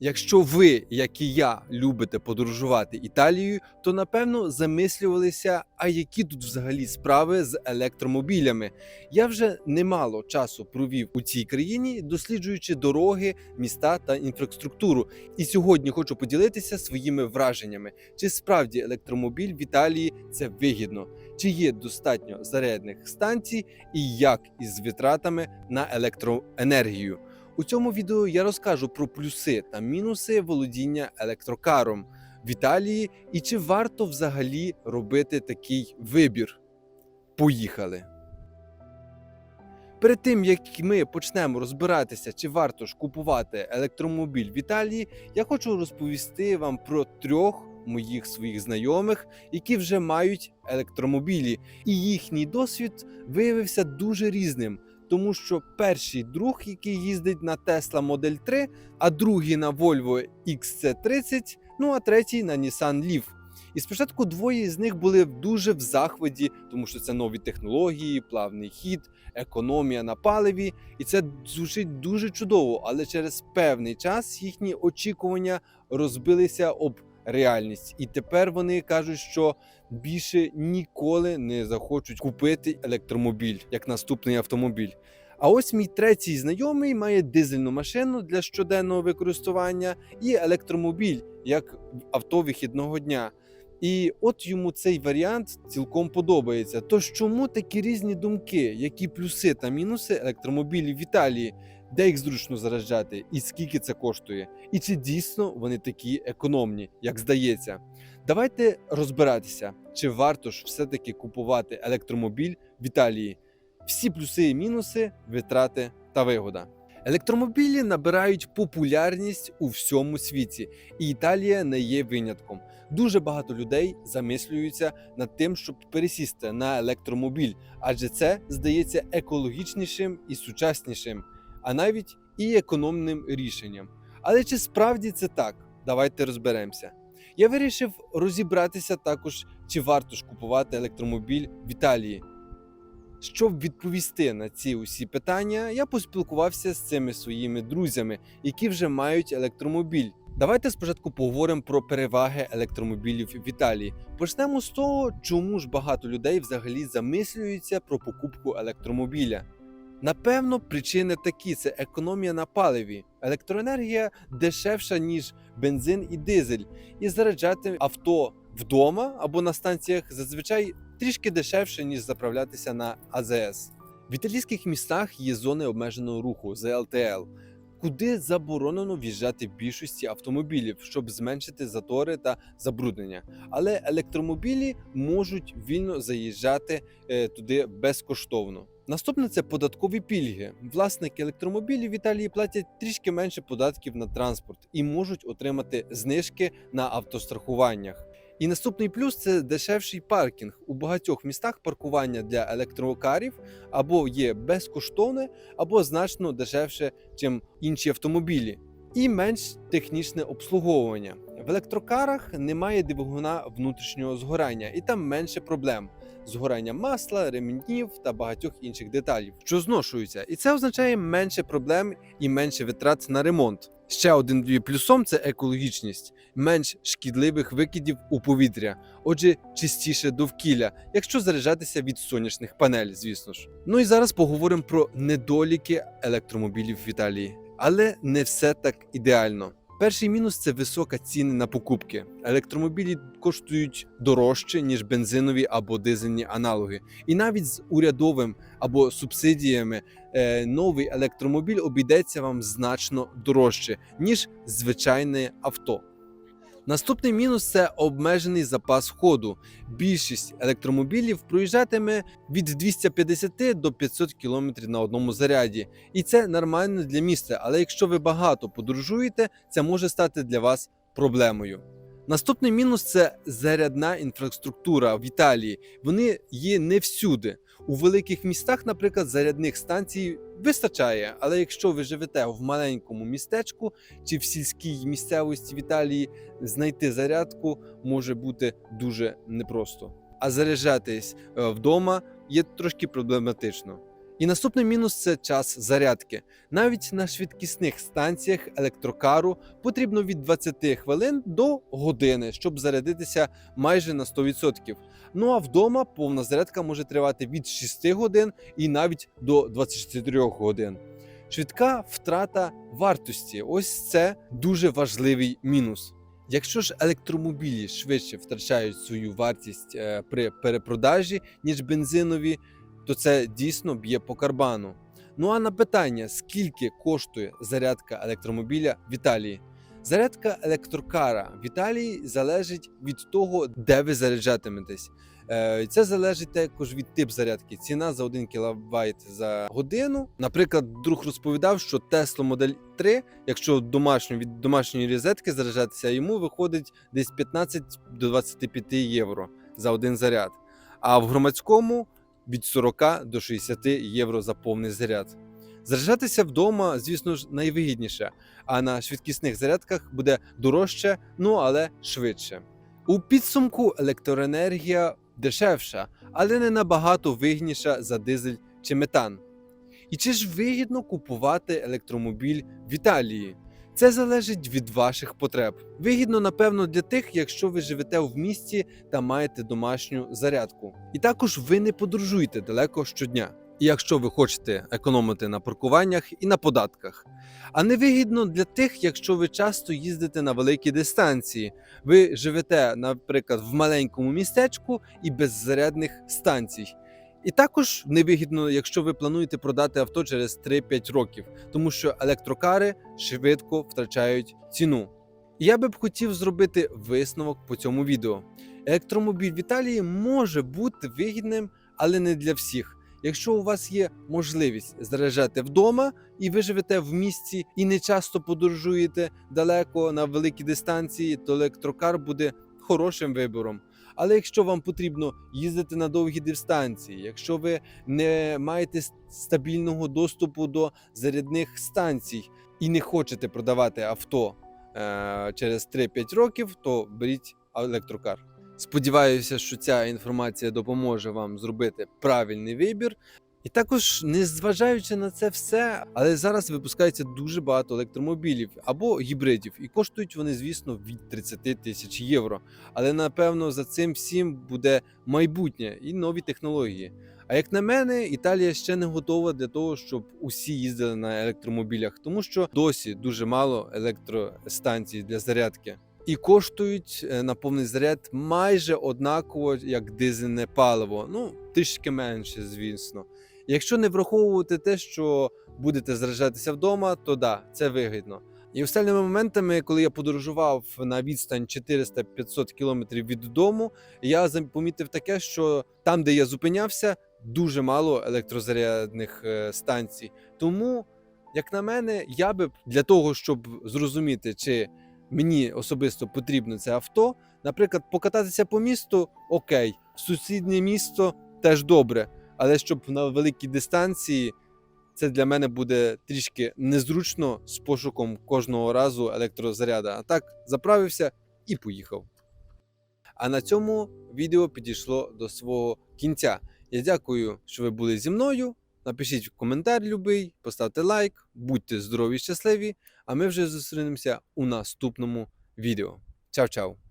Якщо ви, як і я, любите подорожувати Італією, то напевно замислювалися, а які тут взагалі справи з електромобілями. Я вже немало часу провів у цій країні, досліджуючи дороги, міста та інфраструктуру. І сьогодні хочу поділитися своїми враженнями, чи справді електромобіль в Італії це вигідно, чи є достатньо зарядних станцій, і як із витратами на електроенергію. У цьому відео я розкажу про плюси та мінуси володіння електрокаром в Італії і чи варто взагалі робити такий вибір. Поїхали! Перед тим як ми почнемо розбиратися, чи варто ж купувати електромобіль в Італії, я хочу розповісти вам про трьох моїх своїх знайомих, які вже мають електромобілі, і їхній досвід виявився дуже різним. Тому що перший друг, який їздить на Tesla Model 3, а другий на Volvo XC30, ну а третій на Nissan Leaf. І спочатку двоє з них були дуже в захваті, тому що це нові технології, плавний хід, економія на паливі, і це звучить дуже чудово. Але через певний час їхні очікування розбилися об реальність, і тепер вони кажуть, що більше ніколи не захочуть купити електромобіль як наступний автомобіль. А ось мій третій знайомий має дизельну машину для щоденного використання і електромобіль як авто вихідного дня. І от йому цей варіант цілком подобається. Тож чому такі різні думки, які плюси та мінуси електромобілів в Італії, де їх зручно заряджати, і скільки це коштує, і чи дійсно вони такі економні, як здається? Давайте розбиратися, чи варто ж все-таки купувати електромобіль в Італії. Всі плюси і мінуси, витрати та вигода. Електромобілі набирають популярність у всьому світі, і Італія не є винятком. Дуже багато людей замислюються над тим, щоб пересісти на електромобіль, адже це здається екологічнішим і сучаснішим, а навіть і економним рішенням. Але чи справді це так? Давайте розберемося. Я вирішив розібратися також, чи варто ж купувати електромобіль в Італії. Щоб відповісти на ці усі питання, я поспілкувався з цими своїми друзями, які вже мають електромобіль. Давайте спочатку поговоримо про переваги електромобілів в Італії. Почнемо з того, чому ж багато людей взагалі замислюються про покупку електромобіля. Напевно, причини такі: це економія на паливі. Електроенергія дешевша, ніж бензин і дизель, і заряджати авто вдома або на станціях зазвичай трішки дешевше, ніж заправлятися на АЗС. В італійських містах є зони обмеженого руху ЗЛТЛ, куди заборонено в'їжджати більшості автомобілів, щоб зменшити затори та забруднення. Але електромобілі можуть вільно заїжджати е, туди безкоштовно. Наступне це податкові пільги. Власники електромобілів в Італії платять трішки менше податків на транспорт і можуть отримати знижки на автострахуваннях. І наступний плюс це дешевший паркінг. У багатьох містах паркування для електрокарів або є безкоштовне, або значно дешевше, ніж інші автомобілі. І менш технічне обслуговування. В електрокарах немає двигуна внутрішнього згорання, і там менше проблем згорання масла, ремінів та багатьох інших деталей, що зношуються. І це означає менше проблем і менше витрат на ремонт. Ще один плюсом це екологічність, менш шкідливих викидів у повітря, отже, чистіше довкілля, якщо заряджатися від сонячних панелей, звісно ж. Ну і зараз поговоримо про недоліки електромобілів в Італії, але не все так ідеально. Перший мінус це висока ціни на покупки. Електромобілі коштують дорожче ніж бензинові або дизельні аналоги. І навіть з урядовим або субсидіями е, новий електромобіль обійдеться вам значно дорожче ніж звичайне авто. Наступний мінус це обмежений запас ходу. Більшість електромобілів проїжджатиме від 250 до 500 км на одному заряді, і це нормально для міста. Але якщо ви багато подорожуєте, це може стати для вас проблемою. Наступний мінус це зарядна інфраструктура в Італії. Вони є не всюди. У великих містах, наприклад, зарядних станцій вистачає. Але якщо ви живете в маленькому містечку чи в сільській місцевості в Італії, знайти зарядку може бути дуже непросто. А заряджатись е, вдома є трошки проблематично. І наступний мінус це час зарядки. Навіть на швидкісних станціях електрокару потрібно від 20 хвилин до години, щоб зарядитися майже на 100%. Ну а вдома повна зарядка може тривати від 6 годин і навіть до 24 годин. Швидка втрата вартості ось це дуже важливий мінус. Якщо ж електромобілі швидше втрачають свою вартість е, при перепродажі, ніж бензинові, то це дійсно б'є по карбану. Ну а на питання, скільки коштує зарядка електромобіля в Італії? Зарядка електрокара в Італії залежить від того, де ви заряджатиметесь. Е, Це залежить також від тип зарядки. Ціна за 1 кВт за годину. Наприклад, друг розповідав, що Tesla Model 3, якщо домашню від домашньої розетки заряджатися, йому виходить десь 15 до 25 євро за один заряд. А в громадському від 40 до 60 євро за повний заряд. Заряджатися вдома, звісно ж, найвигідніше, а на швидкісних зарядках буде дорожче, ну але швидше. У підсумку електроенергія дешевша, але не набагато вигідніша за дизель чи метан. І чи ж вигідно купувати електромобіль в Італії? Це залежить від ваших потреб. Вигідно, напевно, для тих, якщо ви живете в місті та маєте домашню зарядку. І також ви не подорожуєте далеко щодня. І якщо ви хочете економити на паркуваннях і на податках. А невигідно для тих, якщо ви часто їздите на великі дистанції. Ви живете, наприклад, в маленькому містечку і без зарядних станцій. І також невигідно, якщо ви плануєте продати авто через 3-5 років, тому що електрокари швидко втрачають ціну. Я би б хотів зробити висновок по цьому відео. Електромобіль в Італії може бути вигідним, але не для всіх. Якщо у вас є можливість заряджати вдома і ви живете в місті і не часто подорожуєте далеко на великі дистанції, то електрокар буде хорошим вибором. Але якщо вам потрібно їздити на довгі дистанції, якщо ви не маєте стабільного доступу до зарядних станцій і не хочете продавати авто е- через 3-5 років, то беріть електрокар. Сподіваюся, що ця інформація допоможе вам зробити правильний вибір. І також, незважаючи на це все, але зараз випускається дуже багато електромобілів або гібридів, і коштують вони, звісно, від 30 тисяч євро. Але напевно за цим всім буде майбутнє і нові технології. А як на мене, Італія ще не готова для того, щоб усі їздили на електромобілях, тому що досі дуже мало електростанцій для зарядки. І коштують е, на повний заряд майже однаково, як дизельне паливо. Ну, трішки менше, звісно. Якщо не враховувати те, що будете заряджатися вдома, то да, це вигідно. І останніми моментами, коли я подорожував на відстань 400-500 кілометрів від дому, я помітив таке, що там, де я зупинявся, дуже мало електрозарядних е, станцій. Тому, як на мене, я би для того, щоб зрозуміти, чи мені особисто потрібно це авто, наприклад, покататися по місту, окей, сусіднє місто теж добре. Але щоб на великій дистанції це для мене буде трішки незручно з пошуком кожного разу електрозаряда. А так заправився і поїхав. А на цьому відео підійшло до свого кінця. Я дякую, що ви були зі мною. Напишіть коментар любий, поставте лайк, будьте здорові щасливі. А ми вже зустрінемося у наступному відео. Чао-чао!